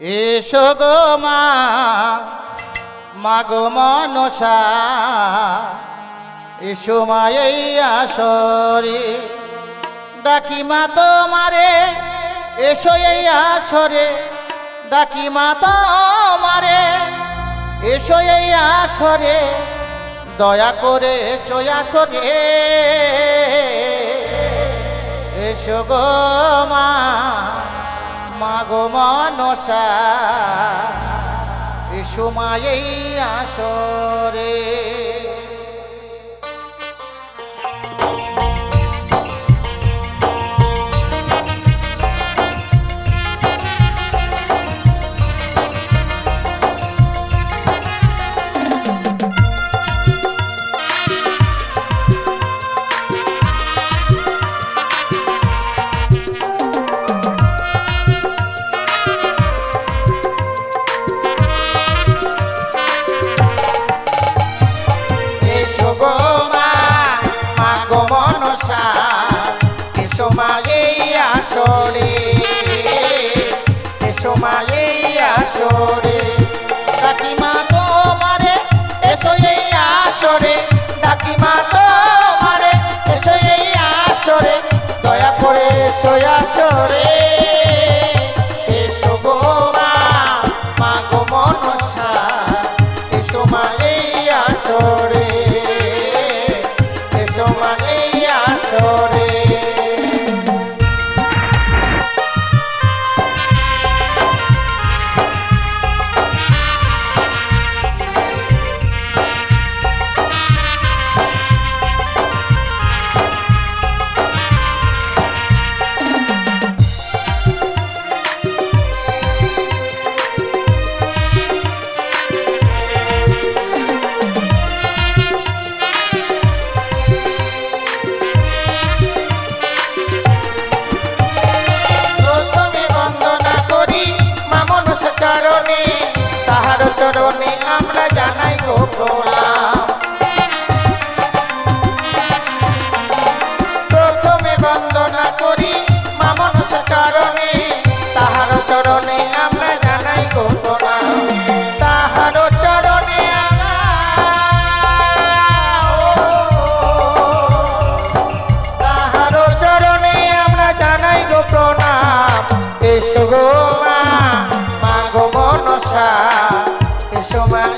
এসো গো মা মাগো মনসা, এসো মা এই আসরে। ডাকি মা তোমারে, এসো এই আসরে। ডাকি মা তোমারে, এসো এই আসরে। দয়া করে এসো আসরে। এসো গো মা। মাগো মনসা এই আসরে। এই আসরে এই আসরে ডাকি মা তোমারে এসো এই আসরে কাকিমা তোমারে এসো এই আসরে দয়া করে এসো আসরে এসো